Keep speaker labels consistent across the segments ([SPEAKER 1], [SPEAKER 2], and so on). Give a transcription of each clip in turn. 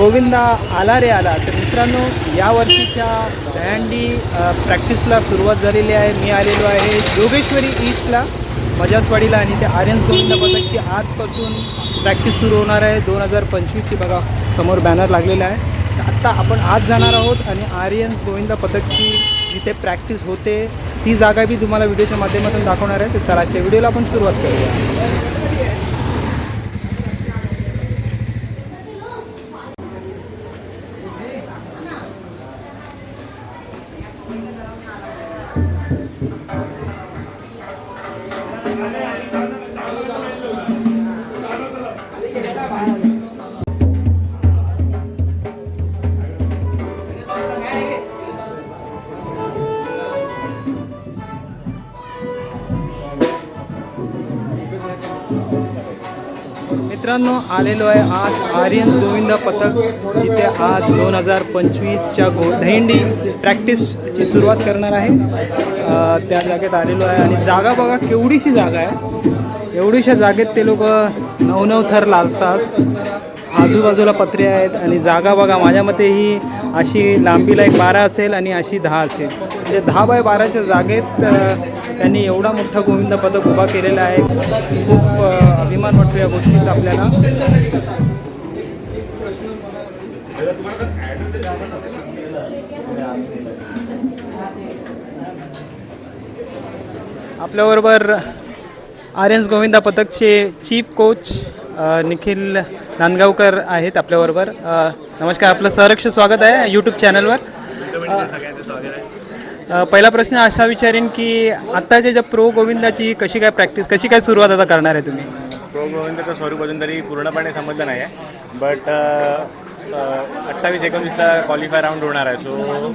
[SPEAKER 1] गोविंदा आला रे आला. तर मित्रांनो यावर्षीच्या दहंडी प्रॅक्टिसला सुरुवात झालेली आहे. मी आलेलो आहे योगेश्वरी ईस्टला बजाजवाडीला आणि ते आर्यन्स गोविंदा पथकची आजपासून प्रॅक्टिस सुरू होणार आहे. दोन हजार पंचवीसची बघा समोर बॅनर लागलेला आहे. तर आत्ता आपण आज जाणार आहोत आणि आर्यन्स गोविंदा पथकची जिथे प्रॅक्टिस होते ती जागा बी तुम्हाला व्हिडिओच्या माध्यमातून दाखवणार आहे. तर चला त्या व्हिडिओला आपण सुरुवात करूया. मित्रांनो आलेलो आहे आज आर्यन गोविंद पथक. जिथे आज दोन हजार पंचवीसच्या गो दहिंडी प्रॅक्टिसची सुरुवात करणार आहे. त्या जागेत आलेलो आहे आणि जागा बघा केवढीशी जागा आहे. एवढीशा जागेत ते लोक नवनव थर लाजतात आजूबाजूला पत्रे आहेत आणि जागा बघा माझ्या मते ही अशी लांबीला एक बारा असेल आणि अशी दहा असेल. म्हणजे दहा बाय बाराच्या जागेत त्यांनी एवढा मोठा गोविंद पदक उभा केलेला आहे. खूप अभिमान वाटतो या गोष्टीचा आपल्याला. आपल्याबरोबर आर्यन्स गोविंदा पथकचे चीफ कोच निखिल नांदगावकर आहेत आपल्याबरोबर. नमस्कार आपलं सहर्ष स्वागत आहे यूट्यूब चॅनलवर पहिला प्रश्न असा विचारेन की आत्ताच्या ज्या प्रो गोविंदाची कशी काय प्रॅक्टिस कशी काय सुरुवात आता करणार आहे तुम्ही?
[SPEAKER 2] गोविंदाचं स्वरूप अजून तरी पूर्णपणे समजलं नाही आहे बट अठ्ठावीस एकोणवीसला क्वालिफाय राऊंड होणार आहे. सो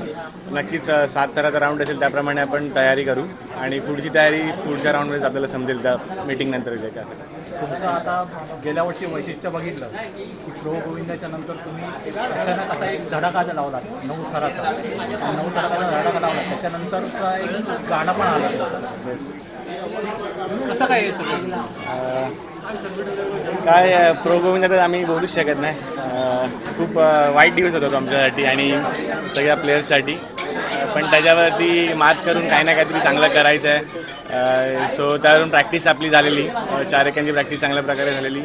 [SPEAKER 2] नक्कीच सात थराचा राऊंड असेल त्याप्रमाणे आपण तयारी करू. आणि पुढची तयारी पुढच्या राऊंडमध्येच आपल्याला समजेल त्या मीटिंग नंतर जे काय असेल.
[SPEAKER 3] तुमचं आता गेल्या वर्षी वैशिष्ट्य बघितलं की प्रो गोविंदाच्या नंतर तुम्ही अचानक असा एक धडाका लावला नऊ थराचा. नऊ थराचा धडाका लावला त्याच्यानंतरचा एक गाणं पण आलं. कसं काय हे सगळं?
[SPEAKER 2] काय अ, प्रो आम्ही बोलूच शकत नाही. खूप वाईट दिवस होता तो आमच्यासाठी आणि सगळ्या प्लेयर्ससाठी पण त्याच्यावरती मात करून काही ना काहीतरी चांगलं करायचं आहे. सो त्यावरून प्रॅक्टिस आपली झालेली. चार एकांची प्रॅक्टिस चांगल्या प्रकारे झालेली.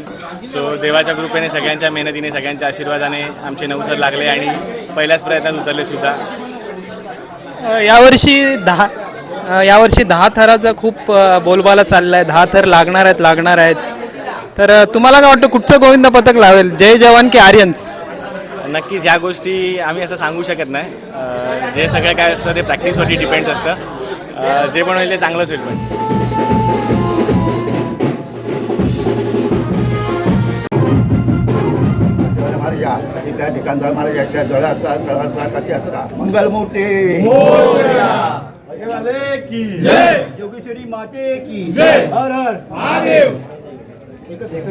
[SPEAKER 2] सो देवाच्या कृपेने सगळ्यांच्या मेहनतीने सगळ्यांच्या आशीर्वादाने आमचे नवतर लागले आणि पहिल्याच प्रयत्नात उतरले सुद्धा.
[SPEAKER 1] यावर्षी दहा यावर्षी दहा थराचा खूप बोलबाला चालला आहे दहा थर लागणार आहेत लागणार आहेत. तर तुम्हाला काय वाटतं कुठचं गोविंद पथक लावेल? जय जवान की आर्यन्स?
[SPEAKER 2] नक्कीच ह्या गोष्टी आम्ही असं सांगू शकत नाही. अ, जे सगळं काय असतं ते प्रॅक्टिसवरती डिपेंड असतं. अ, जे पण होईल ते चांगलंच होईल पण.
[SPEAKER 4] महाराजा महाराजाच्या जळाचा असला मंगलमूर्ती की जय. योगेश्वरी माते की जय. हर हर. महादेव. 그러니까
[SPEAKER 1] 내가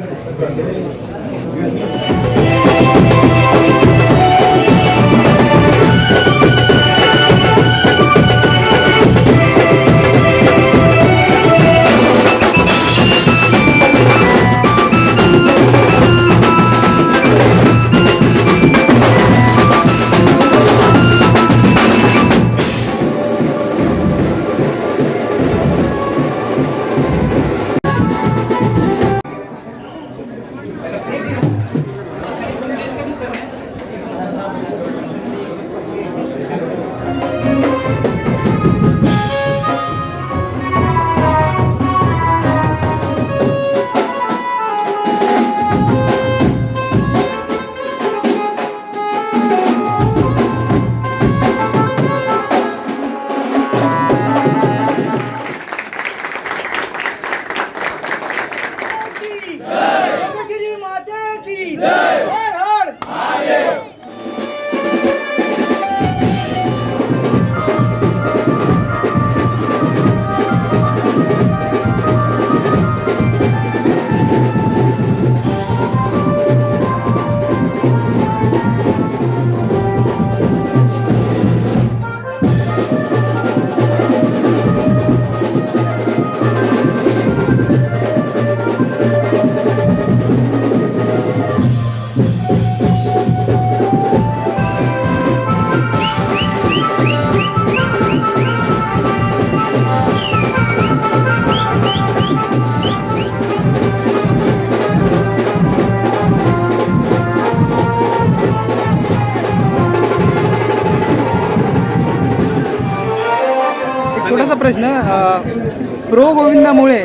[SPEAKER 1] प्रो गोविंदामुळे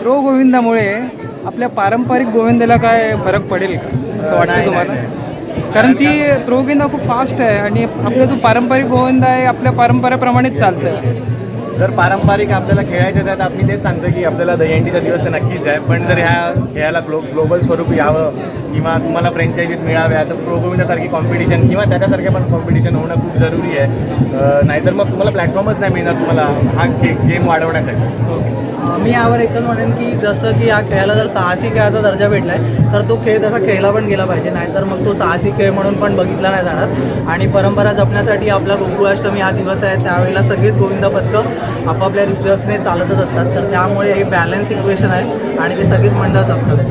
[SPEAKER 1] प्रो गोविंदामुळे आपल्या पारंपरिक गोविंदाला काय फरक पडेल का? असं वाटतं तुम्हाला? कारण ती प्रो गोविंदा खूप फास्ट आहे आणि आपला जो पारंपरिक गोविंदा आहे आपल्या परंपरेप्रमाणेच चालतं
[SPEAKER 2] जर पारंपरिक आपल्याला खेळायचंच आहे तर तेच सांगतो की आपल्याला दहीहंडीचा दिवस तर नक्कीच आहे. पण जर ह्या खेळाला ग्लो ग्लोबल स्वरूप यावं किंवा तुम्हाला फ्रँचायझीज मिळाव्या तर प्रोगोविंदासारखी कॉम्पिटिशन किंवा त्याच्यासारखे पण कॉम्पिटिशन होणं खूप जरुरी आहे. नाहीतर मग तुम्हाला प्लॅटफॉर्मच नाही मिळणार तुम्हाला हा गे गेम वाढवण्यासाठी.
[SPEAKER 5] मी यावर एकच म्हणेन की जसं की या खेळाला जर साहसी खेळाचा दर्जा भेटला आहे तर तो खेळ तसा खेळला पण गेला पाहिजे. नाहीतर मग तो साहसी खेळ म्हणून पण बघितला नाही जाणार. आणि परंपरा जपण्यासाठी आपला गोकुळाष्टमी हा दिवस आहे. त्यावेळेला सगळीच गोविंद पथकं आपापल्या रिच्युअल्सने चालतच असतात. तर त्यामुळे हे बॅलन्स इक्वेशन आहे आणि ते सगळीच मंडळ जपतात.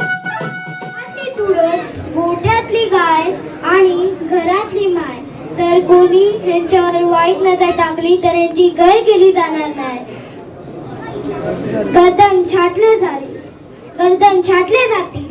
[SPEAKER 6] घरातली तुळस मोठ्यातली गाय आणि घरातली माय. तर कोणी ह्यांच्यावर वाईट नजर टाकली तर यांची गय केली जाणार नाही. गर्दन छाटले जाईल. गर्दन छाटले
[SPEAKER 4] जाते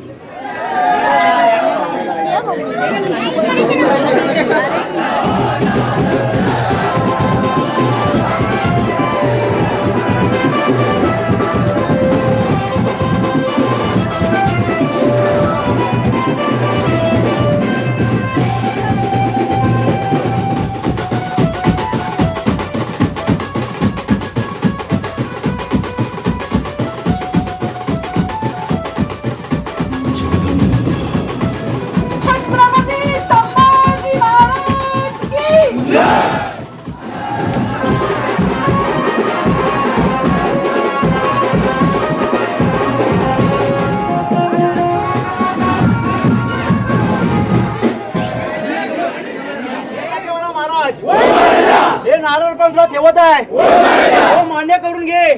[SPEAKER 4] तुला हो, मान्य करून घे.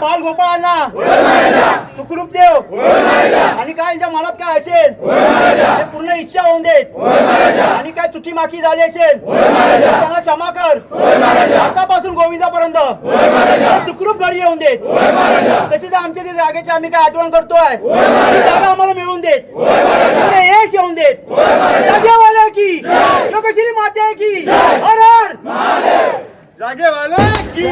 [SPEAKER 4] बाल गोपाळांना सुखरूप देव. आणि काय यांच्या मनात काय असेल? ते पूर्ण इच्छा होऊन देत. आणि काय चुकी माकी झाली असेल? त्यांना क्षमा कर. आतापासून गोविंदापर्यंत. सुखरूप घरी येऊन देत. तसेच आमच्या ते जागेची आम्ही काय आठवण करतोय? जागा आम्हाला मिळवून देत. पुढे यश येऊन देत. जागेवाले की योगश्री माते की हर हर. जागेवाले की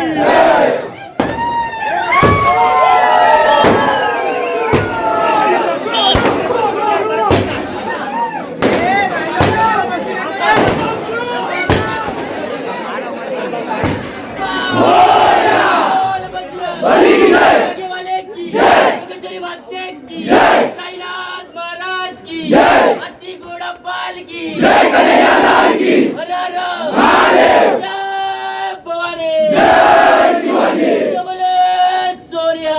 [SPEAKER 7] वाले की योगेश्वरी माते की साईनाथ महाराज की अति घोड़ा पाल की जय हर हर जय भवानी जय शिवाजी बोले सोनिया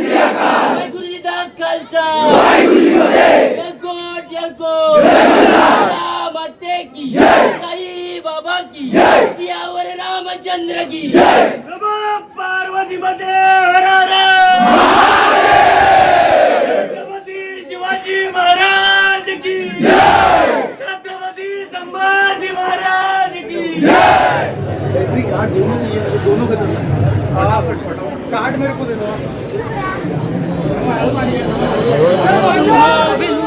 [SPEAKER 7] जय गुरुजी दा खालसा जय गोड जय गोड माते की साई बाबा की सियावर रामचंद्र की पार्वती मते हर हर! छत्रपती शिवाजी महाराज की छत्रपती संभाजी महाराज की
[SPEAKER 5] गोविंदा गोविंदा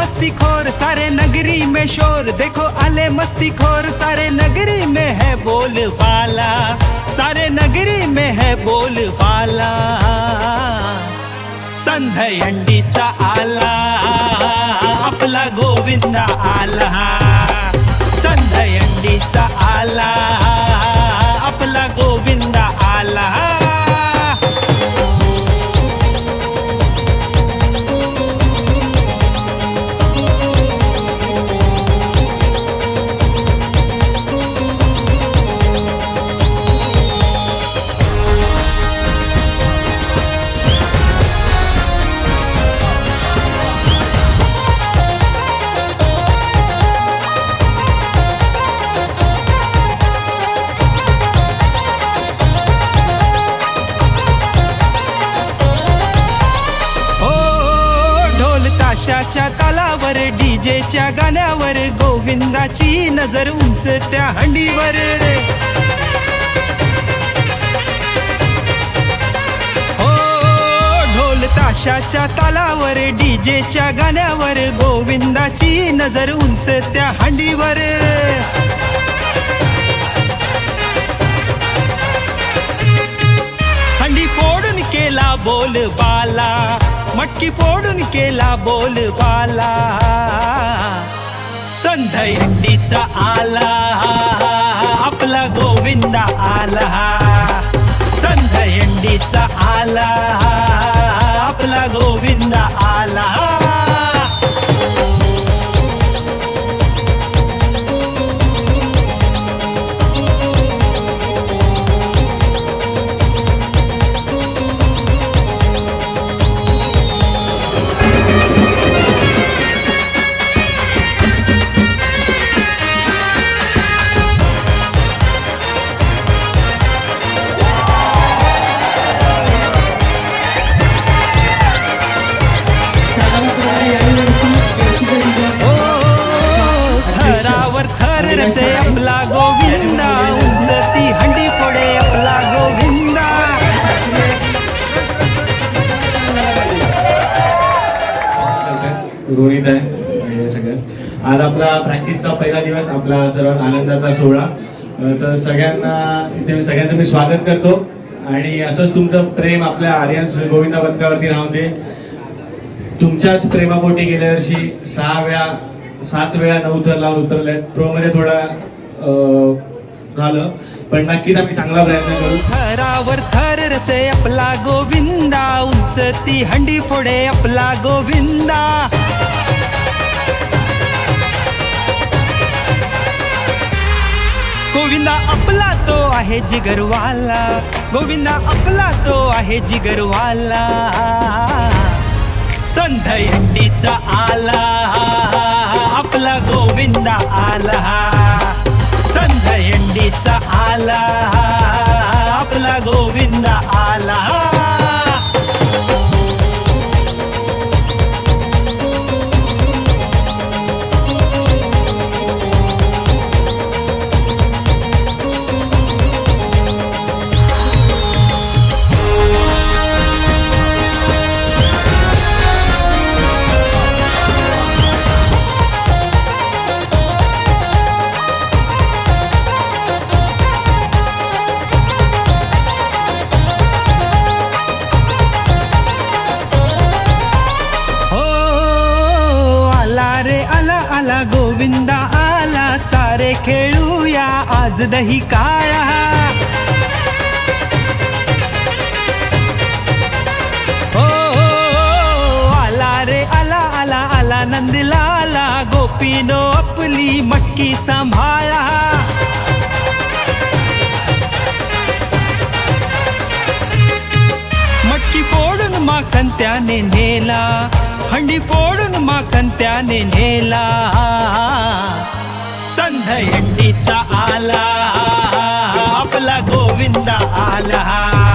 [SPEAKER 5] मस्ती खोर सारे नगरी में शोर। देखो आले मस्ती खोर सारे नगरी में है बोल बाला सारे नगरी में है बोल बाला संधयंडीचा आला आपला गोविंदा आला। संधयंडीचा आला। विजेच्या गाण्यावर गोविंदाची नजर उंच त्या हंडीवर. हो ढोल ताशाच्या तालावर डीजेच्या गाण्यावर गोविंदाची नजर उंच त्या हंडीवर. हंडी फोडून केला बोल बाला. मटकी फोडून केला बोल बाला संधई आला. आपला गोविंदा आला. संधयंडीचा आला. आपला गोविंदा आला.
[SPEAKER 2] एकतीसचा पहिला दिवस आपला सर्वात आनंदाचा सोहळा. तर सगळ्यांना इथे सगळ्यांचं मी स्वागत करतो. आणि असंच तुमचं प्रेम आपल्या आर्यन्स गोविंदा पथकावरती राहून दे. तुमच्याच प्रेमापोटी गेल्या वर्षी सहा वेळा सात वेळा नऊ थर लावून उतरले. प्रोमध्ये थोडा झालं. पण नक्कीच आम्ही चांगला प्रयत्न करू.
[SPEAKER 5] थरावर थर रचे आपला गोविंदा. उंच ती हंडी फोडे आपला गोविंदा. गोविंदा आपला तो आहे जिगरवाला. गोविंदा आपला तो आहे जिगरवाला. संधयंडीचा आला. आपला गोविंदा आला. संधयंडीचा आला. आपला गोविंदा आला. आज दही काळा. हो, हो, हो आला रे आला आला आला नंदलाला. गोपीनो आपली मटकी सांभाळा. मटकी फोडून माखन त्याने नेला. हंडी फोडून माखन त्याने नेला. गंध एंडीचा आला. आपला गोविंदा आला.